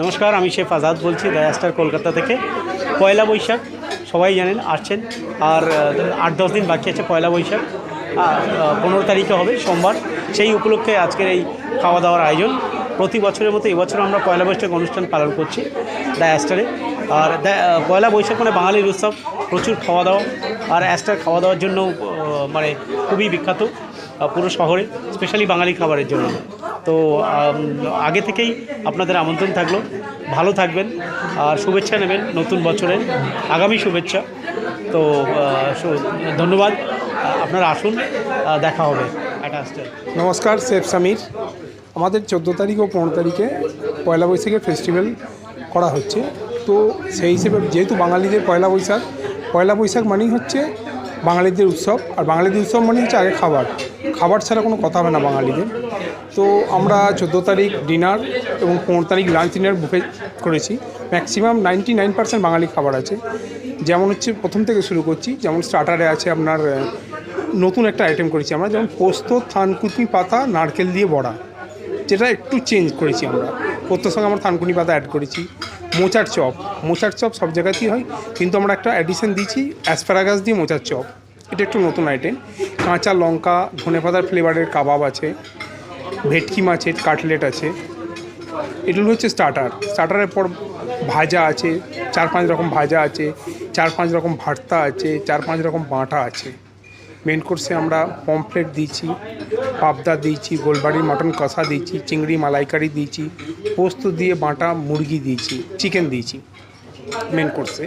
নমস্কার, আমি শেফ আজাদ বলছি দয়াস্টার কলকাতা থেকে। পয়লা বৈশাখ, সবাই জানেন, আসছেন। আর আট দশ দিন বাকি আছে, পয়লা বৈশাখ। পনেরো তারিখে হবে সোমবার। সেই উপলক্ষে আজকের এই খাওয়া দাওয়ার আয়োজন। প্রতি বছরের মতো এবছর আমরা পয়লা বৈশাখ অনুষ্ঠান পালন করছি দ্য অ্যাস্টারে আর পয়লা বৈশাখ মানে বাঙালির উৎসব। প্রচুর খাওয়া দাওয়া আর অ্যাস্টার খাওয়া দাওয়ার জন্য মানে খুবই বিখ্যাত পুরো শহরে, স্পেশালি বাঙালি খাবারের জন্য। তো আগে থেকেই আপনাদের আমন্ত্রণ থাকল। ভালো থাকবেন আর শুভেচ্ছা নেবেন নতুন বছরের আগামী শুভেচ্ছা। তো ধন্যবাদ। আপনারা আসুন দেখা হবে। নমস্কার শেফ সামির। আমাদের চোদ্দ তারিখ ও পনেরো তারিখে পয়লা বৈশাখের ফেস্টিভ্যাল করা হচ্ছে। তো সেই হিসেবে, যেহেতু বাঙালিদের পয়লা বৈশাখ পয়লা বৈশাখ মানেই হচ্ছে বাঙালিদের উৎসব। আর বাঙালিদের উৎসব মানে হচ্ছে আগে খাবার। খাবার ছাড়া কোনো কথা হবে না বাঙালিদের। তো আমরা চোদ্দ তারিখ ডিনার এবং পনেরো তারিখ লাঞ্চ ডিনার বুফে করেছি। Maximum ninety nine percent Bangali খাবার আছে। যেমন হচ্ছে প্রথম থেকে শুরু করছি। যেমন স্টার্টারে আছে আপনার নতুন একটা আইটেম করেছি আমরা। যেমন পোস্ত থানকুনি পাতা, নারকেল দিয়ে বড়া। যেটা একটু চেঞ্জ করেছি আমরা। পোস্তর সঙ্গে আমরা থানকুনি পাতা অ্যাড করেছি। মোচার চপ মোচার চপ সব জায়গাতেই হয়, কিন্তু আমরা একটা অ্যাডিশন দিয়েছি অ্যাসপ্যারাগাস দিয়ে মোচার চপ। এটা একটু নতুন আইটেম কাঁচা লঙ্কা, ধনে পাতার ফ্লেভারের কাবাব আছে, ভেটকি মাছের কাটলেট আছে। এগুলো হচ্ছে স্টার্টার স্টার্টারের পর ভাজা আছে, চার পাঁচ রকম ভাজা আছে, চার পাঁচ রকম ভর্তা আছে, চার পাঁচ রকম বাঁটা আছে। মেন কোর্সে আমরা পমফ্লেট দিয়েছি পাবদা দিয়েছি গোলবাড়ির মটন কষা দিয়েছি চিংড়ি মালাইকারি দিয়েছি পোস্ত দিয়ে বাঁটা মুরগি দিয়েছি চিকেন দিয়েছি মেন কোর্সে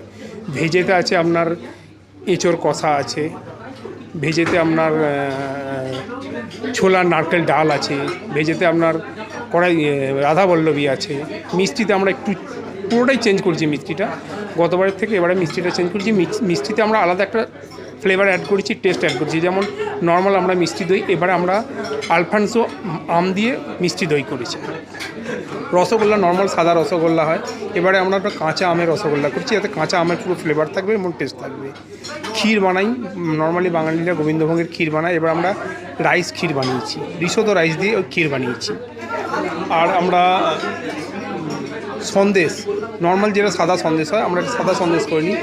ভেজেতে আছে আপনার এঁচোর কষা আছে ভেজেতে আপনার ছোলা নারকেল ডাল আছে ভেজেতে আপনার কড়াই এ, রাধা বল্লভী আছে। মিষ্টিতে আমরা একটু পুরোটাই চেঞ্জ করছি মিষ্টিটা। গতবারের থেকে এবারে মিষ্টিটা চেঞ্জ করছি। মিষ্টিতে আমরা আলাদা একটা ফ্লেভার অ্যাড করেছি টেস্ট অ্যাড করেছি। যেমন নর্মাল আমরা মিষ্টি দই, এবারে আমরা আলফানসো আম দিয়ে মিষ্টি দই করেছি। রসগোল্লা নর্মাল সাদা রসগোল্লা হয়। এবারে আমরা একটা কাঁচা আমের রসগোল্লা করছি, যাতে কাঁচা আমের পুরো ফ্লেভার থাকবে এবং টেস্ট থাকবে। ক্ষীর বানাই নর্মালি বাঙালিরা গোবিন্দভোগের ক্ষীর বানায়। এবার আমরা রাইস ক্ষীর বানিয়েছি। রিসোদ রাইস দিয়ে ওই ক্ষীর বানিয়েছি। আর আমরা সন্দেশ। নর্মাল যেটা সাদা সন্দেশ হয় আমরা একটা সাদা সন্দেশ করে নিই।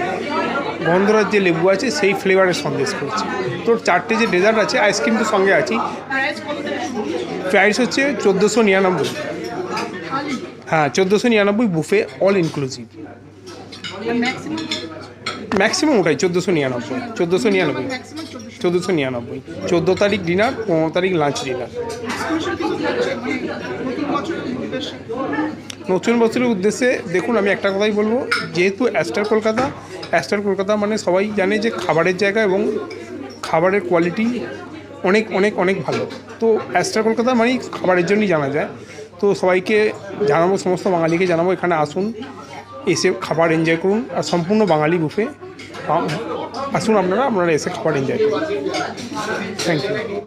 গন্ধরাজ যে লেবু আছে সেই ফ্লেভারের সন্দেশ করছি। তো চারটে যে ডেজার্ট আছে আইসক্রিম তো সঙ্গে আছি। প্রাইস হচ্ছে চোদ্দোশো নিরানব্বই। হ্যাঁ চোদ্দোশো নিরানব্বই বুফে অল ইনক্লুসিভ ম্যাক্সিমাম ওটাই চোদ্দোশো নিরানব্বই। চোদ্দোশো নিরানব্বই। চোদ্দোশো নিরানব্বই। চোদ্দ তারিখ ডিনার, পনেরো তারিখ লাঞ্চ ডিনার। নতুন বছরের উদ্দেশ্যে, দেখুন, আমি একটা কথাই বলব, যেহেতু অ্যাস্টার কলকাতা অ্যাস্টার কলকাতা মানে সবাই জানে যে খাবারের জায়গা এবং খাবারের কোয়ালিটি অনেক অনেক অনেক ভালো। তো অ্যাস্টার কলকাতা মানেই খাবারের জন্যই জানা যায়। তো সবাইকে জানাব, সমস্ত বাঙালিকে জানাব, এখানে আসুন, এসে খাবার এনজয় করুন, আর সম্পূর্ণ বাঙালি বুফে আসুন আপনারা আপনারা এসে খাবার এনজয় করুন থ্যাংক ইউ